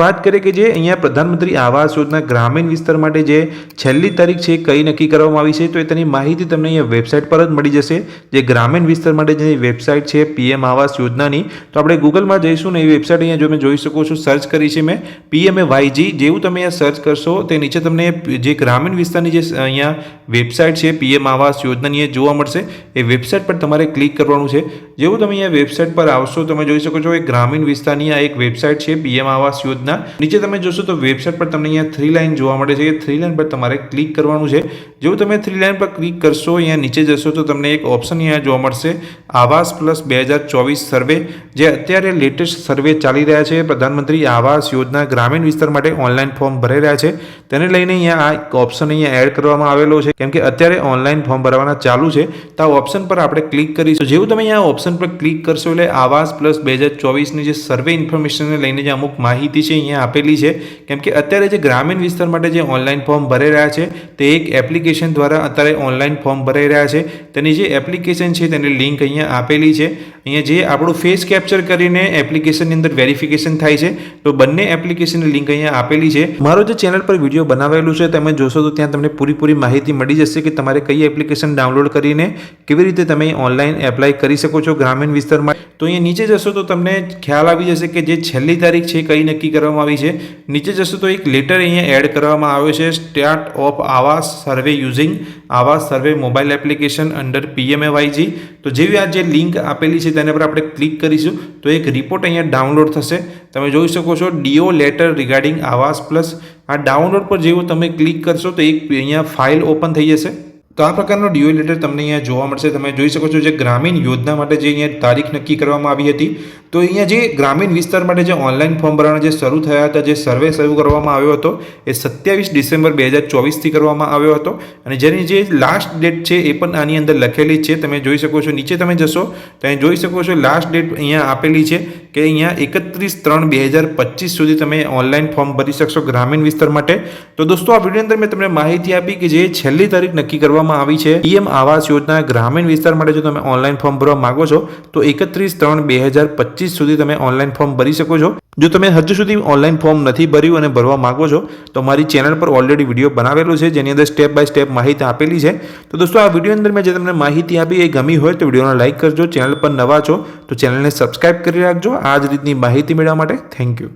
વાત કરીએ કે જે અહીંયા પ્રધાનમંત્રી આવાસ યોજના ગ્રામીણ વિસ્તાર માટે જે છેલ્લી તારીખ છે કઈ નક્કી કરવામાં આવી છે, તો એ તેની માહિતી તમને અહીંયા વેબસાઇટ પર જ મળી જશે. જે ગ્રામીણ વિસ્તાર માટે જે વેબસાઇટ છે પીએમ આવાસ યોજનાની, તો આપણે ગૂગલમાં જઈશું ને એ વેબસાઇટ અહીંયા જો તમે જોઈ શકો છો, સર્ચ કરી છે મેં પીએમએ વાયજી જેવું તમે અહીંયા સર્ચ કરશો, તે નીચે તમને જે ગ્રામીણ વિસ્તારની જે અહીંયા વેબસાઇટ છે પીએમ આવાસ યોજનાની એ જોવા મળશે. એ વેબસાઇટ પર તમારે ક્લિક કરવાનું છે. જેવું તમે અહીંયા વેબસાઇટ પર આવશો, તમે જોઈ શકો છો એ ગ્રામીણ વિસ્તારની આ એક વેબસાઇટ છે પીએમ આવાસ યોજના નીચે તમે જોશો તો વેબસાઇટ પર તમને અહીંયા થ્રી લાઇન જોવા મળે છે. એ થ્રી લાઇન પર તમારે ક્લિક કરવાનું છે. જેવું તમે થ્રી લાઇન પર ક્લિક કરશો, અહીંયા નીચે જશો તો તમને એક ઓપ્શન અહીંયા જોવા મળશે. આવાસ પ્લસ બે હજાર ચોવીસ સર્વે જે અત્યારે લેટેસ્ટ સર્વે ચાલી રહ્યા છે. પ્રધાનમંત્રી આવાસ યોજના ગ્રામીણ વિસ્તાર માટે ઓનલાઈન ફોર્મ ભરાઈ રહ્યા છે. તેને લઈને અહીંયા આ ઓપ્શન અહીંયા એડ કરવામાં આવેલો છે. કેમ કે અત્યારે ઓનલાઈન ફોર્મ ભરવાના ચાલુ છે. તો આ ઓપ્શન પર આપણે ક્લિક કરીશું. જેવું તમે અહીંયા ઓપ્શન પર ક્લિક કરશો એટલે આવાસ પ્લસ બે હજાર ચોવીસની જે સર્વે ઇન્ફોર્મેશનને લઈને જે અમુક માહિતી છે અહીંયા આપેલી છે. કેમ કે અત્યારે જે ગ્રામીણ વિસ્તાર માટે જે ઓનલાઈન ફોર્મ ભરાઈ રહ્યા છે, તે એક એપ્લિકેશન દ્વારા અત્યારે ઓનલાઈન ફોર્મ ભરાઈ રહ્યા છે. તેની જે એપ્લિકેશન છે, તેની લિંક અહીંયા આપેલી છે. અહીંયા જે આપણું ફેસ કેપ્ચર કરીને એપ્લિકેશનની અંદર વેરિફિકેશન થાય છે, તો બંને એપ્લિકેશનની લિંક અહીંયા આપેલી છે. મારો જે ચેનલ પર વીડિયો બનાવેલું છે, તમે જોશો તો ત્યાં તમને પૂરી માહિતી મળી જશે કે તમારે કઈ એપ્લિકેશન ડાઉનલોડ કરીને કેવી રીતે તમે ઓનલાઈન એપ્લાય કરી શકો છો ગ્રામીણ વિસ્તારમાં તો અહીંયા નીચે જશો તો તમને ખ્યાલ આવી જશે કે જે છેલ્લી તારીખ છે કઈ નક્કી કરવામાં આવી છે. નીચે જશો તો એક લેટર અહીંયા એડ કરવામાં આવ્યો છે start of Awaas survey using Awaas survey mobile application under PMAYG તો જેવી આ જે લિંક આપેલી છે તેના પર આપણે ક્લિક કરીશું તો એક રિપોર્ટ અહીંયા ડાઉનલોડ થશે. તમે જોઈ શકો છો DO letter regarding Awaas plus આ ડાઉનલોડ પર જેવું તમે ક્લિક કરશો તો એક અહીંયા ફાઇલ ઓપન થઈ જશે. તો આ પ્રકારનો ડીઓ લેટર તમને અહીંયા જોવા મળશે. તમે જોઈ શકો છો જે ગ્રામીણ યોજના માટે જે અહીંયા તારીખ નક્કી કરવામાં આવી હતી, તો અહીંયા જે ગ્રામીણ વિસ્તાર માટે જે ઓનલાઈન ફોર્મ ભરવાના જે શરૂ થયા હતા, જે સર્વે શરૂ કરવામાં આવ્યો હતો, એ સત્યાવીસ ડિસેમ્બર બે હજાર ચોવીસથી કરવામાં આવ્યો હતો. અને જેની જે લાસ્ટ ડેટ છે એ પણ આની અંદર લખેલી છે. તમે જોઈ શકો છો, નીચે તમે જશો, તો અહીં જોઈ શકો છો લાસ્ટ ડેટ અહીંયા આપેલી છે. કે અહીંયા એકત્રીસ ત્રણ બે હજાર પચીસ સુધી તમે ઓનલાઈન ફોર્મ ભરી શકશો ગ્રામીણ વિસ્તાર માટે. તો દોસ્તો, આ વીડિયો અંદર મેં તમને માહિતી આપી કે જે છેલ્લી તારીખ નક્કી કરવામાં આવી છે, પીએમ આવાસ યોજના ગ્રામીણ વિસ્તાર માટે જો તમે ઓનલાઈન ફોર્મ ભરવા માંગો છો, તો એકત્રીસ ત્રણ બે હજાર પચીસ સુધી તમે ઓનલાઈન ફોર્મ ભરી શકો છો. જો તમે હજુ સુધી ઓનલાઈન ફોર્મ નથી ભર્યું અને ભરવા માંગો છો, તો મારી ચેનલ પર ઓલરેડી વીડિયો બનાવેલો છે, જેની અંદર સ્ટેપ બાય સ્ટેપ માહિતી આપેલી છે. તો દોસ્તો, આ વીડિયો અંદર મેં જે તમને માહિતી આપી એ ગમી હોય તો વિડીયોને લાઇક કરજો, ચેનલ પર નવા છો તો ચેનલને સબસ્ક્રાઇબ કરી રાખજો. આ જ રીતની માહિતી મેળવવા માટે થેન્ક યુ.